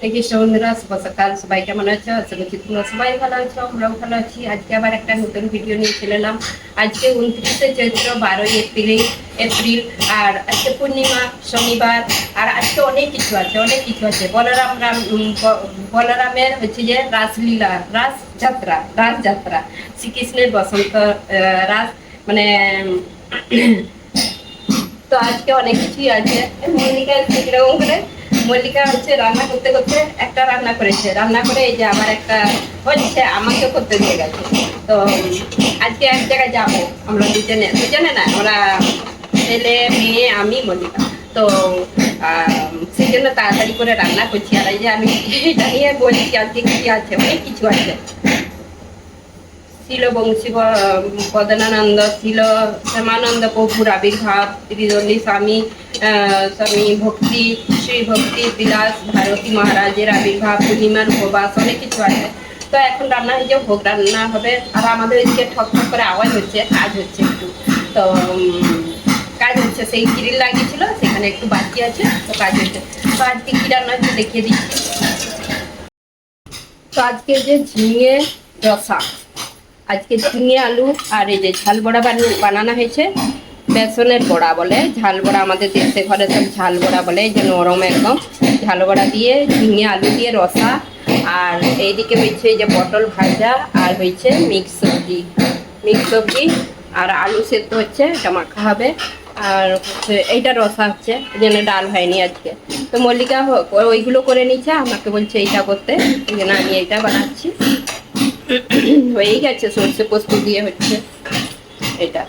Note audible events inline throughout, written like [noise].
কৃষ্ণ বন্ধুরা শুভ সকাল সবাই কেমন আছো? আশা করছি তোমরা সবাই ভালো আছো, আমরাও ভালো আছি। আজকে আবার একটা নতুন ভিডিও নিয়ে চলে এলাম। আজকে উনত্রিশে চৈত্র, বারোই এপ্রিল এপ্রিল, আর আজকে পূর্ণিমা, শনিবার, আর আজকে অনেক কিছু আছে, অনেক কিছু আছে। বলরাম রাম বলরামের হচ্ছে যে রাসলীলা রাস যাত্রা রাস যাত্রা শ্রীকৃষ্ণের বসন্ত রাস মানে তো আজকে অনেক কিছুই আছে। মল্লিকা মল্লিকা হচ্ছে রান্না করতে করতে একটা রান্না করেছে। রান্না করে এই যে আমার একটা হচ্ছে আমাকে করতে দিয়ে গেছে। তো আজকে এক জায়গায় যাব আমরা দুজনে। দুজনে না আমরা ছেলে, মেয়ে, আমি, মল্লিকা। তো সেই জন্য তাড়াতাড়ি করে রান্না করছি। আর এই যে আমি [laughs] এটা নিয়ে বলছি, আজকে কি আছে? অনেক কিছু আছে। ছিল বংশী পদনানন্দ ছিল, শ্যামানন্দ প্রভুর আবির্ভাব ত্রিদণ্ডী স্বামী স্বামী ভক্তি, শ্রী ভক্তি, বিলাস, ভারতী মহারাজের আবির্ভাব পূর্ণিমার উপবাস, অনেক কিছু আছে। তো এখন রান্না হয়ে যাও ভোগ রান্না হবে। আর আমাদের এদিকে ঠক ঠক করে আওয়াজ হচ্ছে, কাজ হচ্ছে একটু। তো কাজ হচ্ছে, সেই গ্রিল লাগিয়েছিল, সেখানে একটু বাকি আছে, তো কাজ হচ্ছে। তো আজকে কি রান্না হচ্ছে দেখিয়ে দিচ্ছি। তো আজকে যে ঝিঙে রসা। আজকে ঝিঙে আলু আর এই যে ঝাল বড়া বানি- বানানো হয়েছে। বেসনের বড়া বলে। ঝাল বড়া আমাদের দেশে ঘরে সব ঝাল বড়া বলে যে নরম একদম। ঝাল বড়া দিয়ে ঝিঙে আলু দিয়ে রসা। আর এইদিকে হয়েছে এই যে পটল ভাজা আর হয়েছে মিক্স সবজি। মিক্স সবজি আর আলু সেদ্ধ হচ্ছে, এটা মাখা হবে। আর এইটা রসা হচ্ছে যেন ডাল হয়নি আজকে। তো মল্লিকা ওইগুলো করে নিচ্ছে আমাকে বলছে এইটা করতে। জন্য আমি এইটা বানাচ্ছি। হয়েই গেছে, সর্ষে পোস্ত দিয়ে হচ্ছে এটা।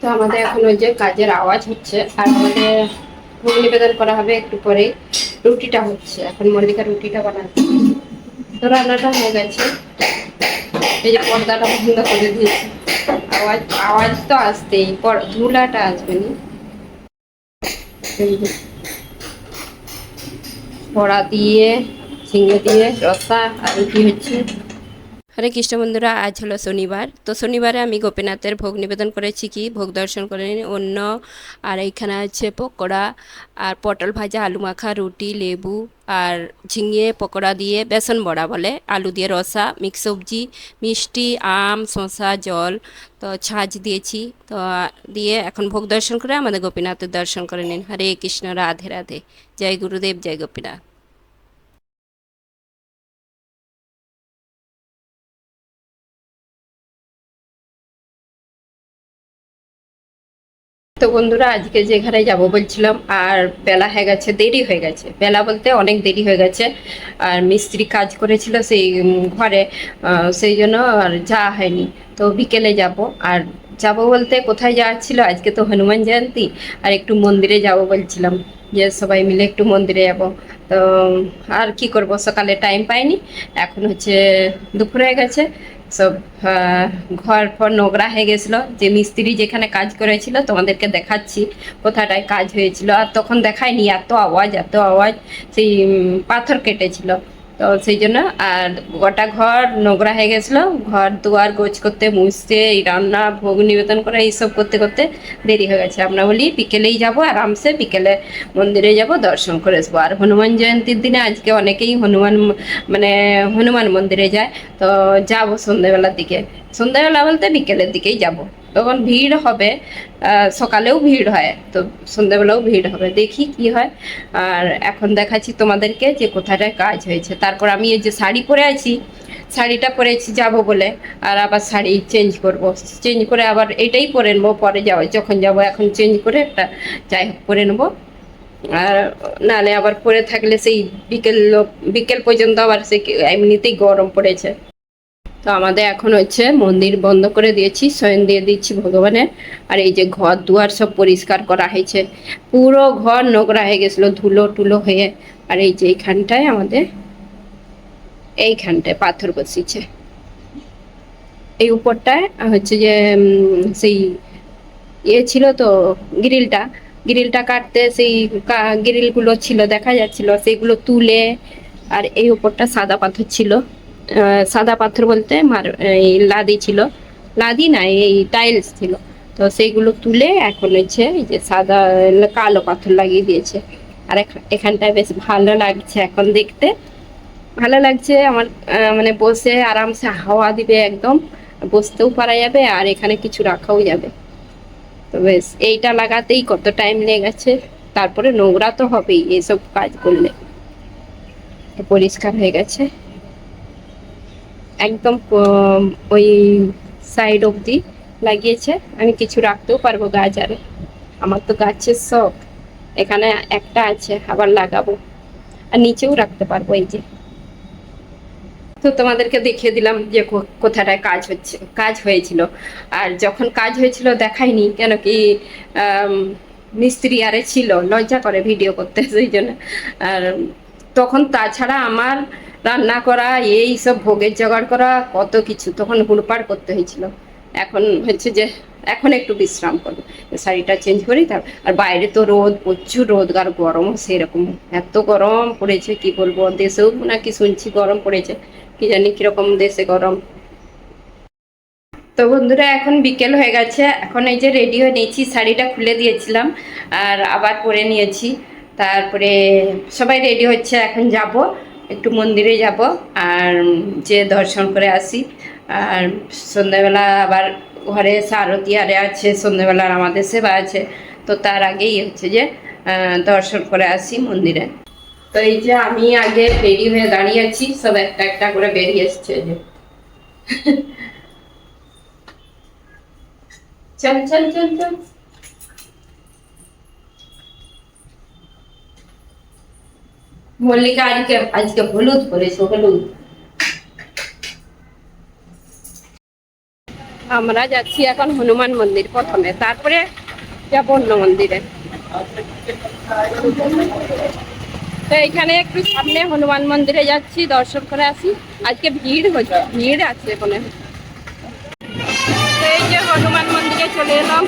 তো আমাদের এখন ওই যে কাজের আওয়াজ হচ্ছে, আর আমাদের ভোগ নিবেদন করা হবে একটু পরে রুটিটা হচ্ছে, এখন মল্লিকা রুটিটা বানাচ্ছে। তো রান্নাটা হয়ে গেছে। এই যে পর্দাটা বন্ধ করে দিয়েছি। আওয়াজ আওয়াজ তো আসতেই ধুলাটা আসবে না। এই দিয়ে ঝিঙে দিয়ে, রসা আর রুটি হচ্ছে। হরে কৃষ্ণ বন্ধুরা, আজ হলো শনিবার। তো শনিবারে আমি গোপীনাথের ভোগ নিবেদন করেছি কি? ভোগ দর্শন করে। অন্য আর এইখানে আছে পকোড়া, আর পটল ভাজা, আলু মাখা, রুটি, লেবু, আর ঝিঙে, পকোড়া দিয়ে বেসন বড়া বলে। আলু দিয়ে রসা, মিক্স সবজি, মিষ্টি, আম, শসা, জল, তো ছাঁচ দিয়েছি। তো দিয়ে এখন ভোগ দর্শন করে আমাদের গোপীনাথের দর্শন করে নিন। হরে কৃষ্ণ, রাধে রাধে। জয় গুরুদেব, জয় গোপীনাথ। তো বন্ধুরা, আজকে যেখানে যাব বলছিলাম, আর বেলা হয়ে গেছে, দেরি হয়ে গেছে। বেলা বলতে অনেক দেরি হয়ে গেছে, আর মিস্ত্রি কাজ করেছিল সেই ঘরে সেই জন্য আর যাওয়া হয়নি। তো বিকেলে যাব, আর যাব বলতে কোথায় যাওয়ার ছিল? আজকে তো হনুমান জয়ন্তী, আর একটু মন্দিরে যাব বলছিলাম, যে সবাই মিলে একটু মন্দিরে যাব। তো, আর কি করব? সকালে টাইম পাইনি, এখন হচ্ছে দুপুর হয়ে গেছে। সব ঘর ফর নোংরা হয়ে গেছিল। যে মিস্ত্রি যেখানে কাজ করেছিল, তোমাদেরকে দেখাচ্ছি কোথাটায় কাজ হয়েছিল। আর তখন দেখায়নি, এত আওয়াজ এত আওয়াজ, সেই পাথর কেটেছিল। তো সেই জন্য, আর গোটা ঘর নোংরা হয়ে গেছিল। ঘর দুয়ার গোছ করতে, মুছতে, এই রান্না, ভোগ নিবেদন করে এইসব করতে করতে দেরি হয়ে গেছে। আমরা বলি, বিকেলেই যাব, আরামসে বিকেলে মন্দিরে যাব, দর্শন করে আসব। আর হনুমান জয়ন্তীর দিনে আজকে অনেকেই হনুমান মানে হনুমান মন্দিরে যায়। তো যাব সন্ধ্যেবেলার দিকে। সন্ধ্যাবেলা বলতে বিকেলের দিকেই যাব। তখন ভিড় হবে সকালেও ভিড় হয়, তো সন্ধ্যাবেলাও ভিড় হবে। দেখি কি হয়। আর এখন দেখাচ্ছি তোমাদেরকে যে কোথাটায় কাজ হয়েছে। তারপর আমি এই যে শাড়ি পরে আছি, শাড়িটা পরেছি যাব বলে, আর আবার শাড়ি চেঞ্জ করব। চেঞ্জ করে আবার এটাই পরে নেব, পরে যাব, যখন যাব এখন চেঞ্জ করে একটা যাই হোক পরে নেব। আর নালে আবার পরে থাকলে সেই বিকেল বিকেল পর্যন্ত আবার সে এমনিতেই গরম পড়েছে। তো আমাদের এখন হচ্ছে মন্দির বন্ধ করে দিয়েছি শয়ন দিয়ে দিচ্ছি ভগবানের। আর এই যে ঘর দুয়ার সব পরিষ্কার করা হয়েছে। পুরো ঘর নোংরা হয়ে গেছিল, ধুলো টুলো হয়ে। আর এই যে এইখানটায় আমাদের, এইখানটায় পাথর বসিয়েছে। এই উপরটায় হচ্ছে যে সেই ইয়ে ছিল তো গ্রিলটা। গ্রিলটা কাটতে সেই গ্রিলগুলো ছিল, দেখা যাচ্ছিল। সেইগুলো তুলে, আর এই উপরটা সাদা পাথর ছিল। সাদা পাথর বলতে মার, এই লাদি ছিল। লাদি না, এই টাইলস ছিল। তো সেইগুলো তুলে এখন হচ্ছে এই যে সাদা, কালো পাথর লাগিয়ে দিয়েছে। আর এখ- এখানটায় বেশ ভালো লাগছে এখন দেখতে। ভালো লাগছে আমার মানে বসে আরামসে হাওয়া দিবে একদম। বসতেও পারা যাবে আর এখানে কিছু রাখাও যাবে। তো বেশ, এইটা লাগাতেই কত টাইম লেগেছে। তারপরে নোংরা তো হবেই এসব কাজ করলে। পরিষ্কার হয়ে গেছে। একদম ওই সাইড অবধি লাগিয়েছে। আমি কিছু রাখতেও পারব গাছ আরে। আমার তো গাছের শখ। এখানে একটা আছে, আবার লাগাবো। আর নিচেও রাখতে পারব এই যে। তো তোমাদেরকে দেখিয়ে দিলাম যে কোথাটায় কাজ হচ্ছে, কাজ হয়েছিল। আর যখন কাজ হয়েছিল দেখাইনি, কেন কি মিস্ত্রি আরে ছিল, লজ্জা করে ভিডিও করতে, সেই জন্য। আর তখন তাছাড়া আমার রান্না করা, এই সব ভোগের জোগাড় করা, কত কিছু। তখন হুড়পাড় করতে হয়েছিল। এখন হচ্ছে যে, এখন একটু বিশ্রাম করব। শাড়িটা চেঞ্জ করি, তার আর বাইরে তো রোদ, প্রচুর রোদ, আর গরমও সেরকম। এত গরম পড়েছে, কি বলব? দেশেও নাকি শুনছি গরম পড়েছে। কি জানি কীরকম দেশে গরম। তো বন্ধুরা, এখন বিকেল হয়ে গেছে। এখন এই যে রেডি হয়ে নিয়েছি, শাড়িটা খুলে দিয়েছিলাম, আর আবার পরে নিয়েছি। তারপরে সবাই রেডি হচ্ছে, এখন যাব। একটু মন্দিরে যাব আর যে দর্শন করে আসি। আর সন্ধ্যাবেলা আবার ঘরে এসে আরতি আরে আছে, সন্ধ্যাবেলার আমাদের সেবা আছে। তো তার আগেই হচ্ছে যে দর্শন করে আসি মন্দিরে। তো এই যে আমি আগে রেডি হয়ে দাঁড়িয়ে আছি, সব একটা একটা করে বেরিয়ে এসছে যে। [laughs] চল চল চল চল। মল্লিকা আজকে আজকে হলুদ করেছে, হলুদ। আমরা যাচ্ছি এখন হনুমান মন্দির প্রথমে, তারপরে যাব অন্য মন্দিরে। তো এখানে একটু সামনে হনুমান মন্দিরে যাচ্ছি, দর্শন করে আসি। আজকে ভিড় হচ্ছে, ভিড় আছে তো এই যে হনুমান মন্দিরে চলে এলাম।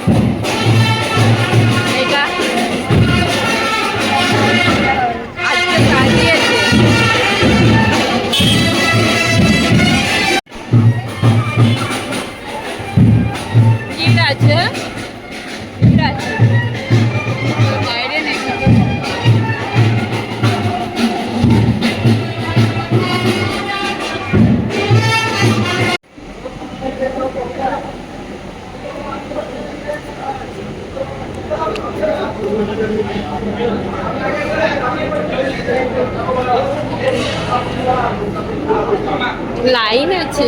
লাইন আছে।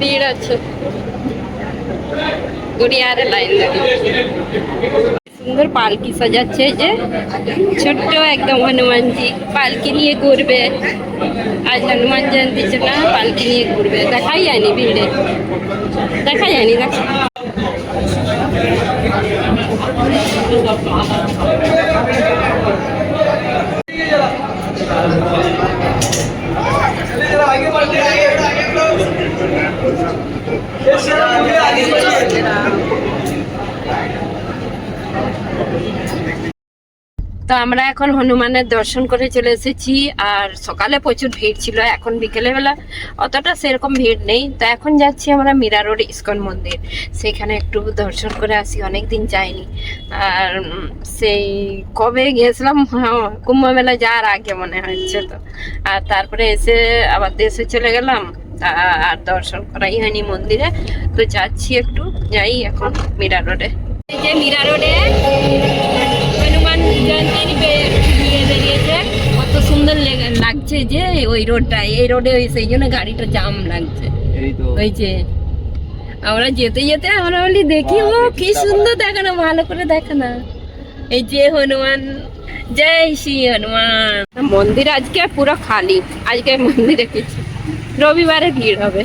ভিড় আছে। গড়িয়ারে লাইন সুন্দর পালকি সাজাচ্ছে যে। ছোট্ট একদম হনুমানজি। পালকি নিয়ে ঘুরবে। আজ হনুমান জয়ন্তীর জন্য পালকি নিয়ে ঘুরবে। দেখাই যায়নি ভিড়ে। দেখা যায়নি দেখা আমরা এখন হনুমানের দর্শন করে চলে এসেছি আর সকালে প্রচুর ভিড় ছিল এখন বিকেলে বেলা অতটা সেরকম ভিড় নেই। তো এখন যাচ্ছি আমরা মীরা রোড ইস্কন মন্দির সেখানে একটু দর্শন করে আসি অনেক দিন যাইনি। আর সেই কবে গিয়েছিলাম হ্যাঁ, কুম্ভ মেলা যাওয়ার আগে মনে হচ্ছে তো। আর তারপরে এসে আবার দেশে চলে গেলাম আর দর্শন করাই হয়নি মন্দিরে। তো যাচ্ছি একটু যাই এখন মীরা রোডে। এই যে মীরা রোডে জয়ন্তীর বে- ইয়ে বেরিয়েছে। কত সুন্দর লেগে- লাগছে যে ওই রোডটা এই রোডে ওই সেই জন্য গাড়িটা জাম লাগছে। যে আমরা যেতে যেতে আমরা বলি দেখি ও কি সুন্দর দেখে না ভালো করে দেখে না। এই যে হনুমান জয় শ্রী হনুমান। মন্দির আজকে পুরো খালি আজকে মন্দিরে কিছু রবিবারে ভিড় হবে।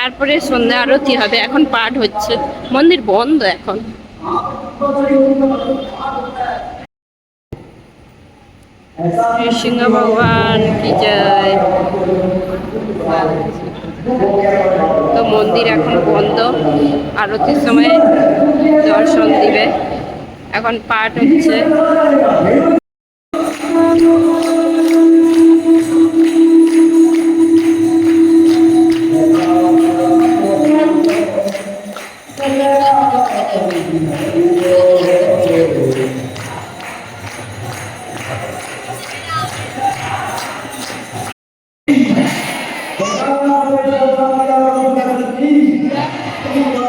তারপরে সন্ধ্যা আরতি হবে, এখন পাঠ হচ্ছে। মন্দির বন্ধ এখন। নৃসিংহ ভগবান কি জয়। তো মন্দির এখন বন্ধ। আরতির সময় দর্শন দিবে। এখন পাঠ হচ্ছে। তো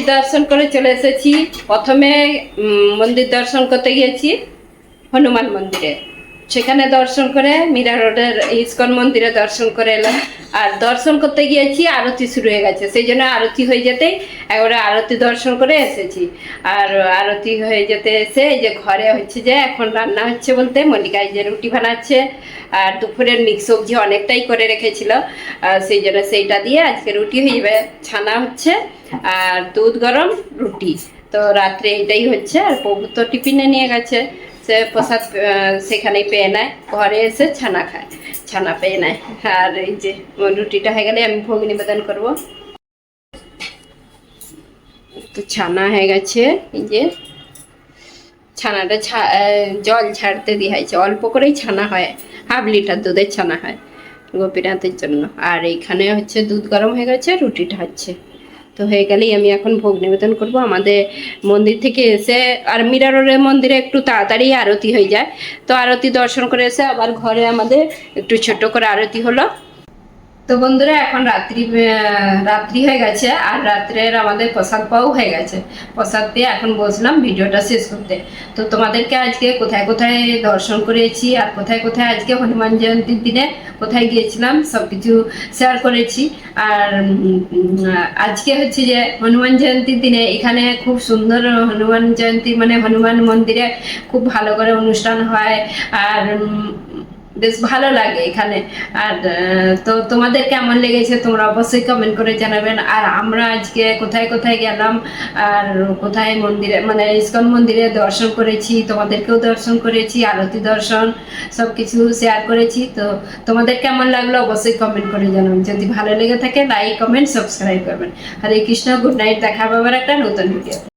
মন্দির দর্শন করে চলে এসেছি। প্রথমে মন্দির দর্শন করতে গিয়েছি হনুমান মন্দিরে। সেখানে দর্শন করে, মীরা রোডের ইস্কন মন্দিরে দর্শন করে এলাম। আর দর্শন করতে গিয়েছি, আরতি শুরু হয়ে গেছে। সেই জন্য আরতি হয়ে যেতেই একবারে আরতি দর্শন করে এসেছি। আর আরতি হয়ে যেতে এসে যে ঘরে হচ্ছে যে এখন রান্না হচ্ছে বলতে মল্লিকা যে রুটি বানাচ্ছে, আর দুপুরের মিক্স সবজি অনেকটাই করে রেখেছিল। সেই জন্য সেইটা দিয়ে আজকে রুটি হয়ে যাবে ছানা হচ্ছে, আর দুধ গরম রুটি। তো রাত্রে এটাই হচ্ছে, আর প্রভু তো টিফিনে নিয়ে গেছে। সে প্রসাদ সেখানেই পেয়ে নেয়। ঘরে এসে ছানা খায়। ছানা পেয়ে নেয়। আর এই যে, রুটিটা হয়ে গেলে আমি ভোগ নিবেদন করব। তো ছানা হয়ে গেছে। এই যে, ছানাটা জল ছাড়তে দিয়ে হয়েছে। অল্প করেই ছানা হয়। হাফ লিটার দুধের ছানা হয়। গোপীনাথের জন্য। আর এইখানে হচ্ছে দুধ গরম হয়ে গেছে, রুটিটা হচ্ছে। তো হয়ে গেলেই আমি এখন ভোগ নিবেদন করব। আমাদের মন্দির থেকে এসে আর মিরারের মন্দিরে একটু তাড়াতাড়ি আরতি হয়ে যায়। তো আরতি দর্শন করে এসে আবার ঘরে আমাদের একটু ছোট করে আরতি হলো। তো বন্ধুরা, এখন রাত্রি রাত্রি হয়ে গেছে আর রাত্রের আমাদের প্রসাদ পাওয়াও হয়ে গেছে। প্রসাদ পেয়ে এখন বসলাম ভিডিওটা শেষ করতে। তো তোমাদেরকে আজকে কোথায় কোথায় দর্শন করেছি আর কোথায় কোথায় আজকে হনুমান জয়ন্তীর দিনে কোথায় গিয়েছিলাম সব কিছু শেয়ার করেছি। আর আজকে হচ্ছে যে হনুমান জয়ন্তীর দিনে এখানে খুব সুন্দর হনুমান জয়ন্তী মানে হনুমান মন্দিরে খুব ভালো করে অনুষ্ঠান হয়। আর বেশ ভালো লাগে এখানে। আর তো তোমাদের কেমন লেগেছে তোমরা অবশ্যই কমেন্ট করে জানাবেন। আর আমরা আজকে কোথায় কোথায় গেলাম, আর কোথায় মন্দিরে মানে ইস্কন মন্দিরে দর্শন করেছি, তোমাদেরকেও দর্শন করেছি, আরতি দর্শন সব কিছু শেয়ার করেছি। তো তোমাদের কেমন লাগল অবশ্যই কমেন্ট করে জানাবেন। যদি ভালো লেগে থাকে লাইক কমেন্ট সাবস্ক্রাইব করবেন। হরে কৃষ্ণ গুড নাইট দেখা আবার একটা নতুন ভিডিও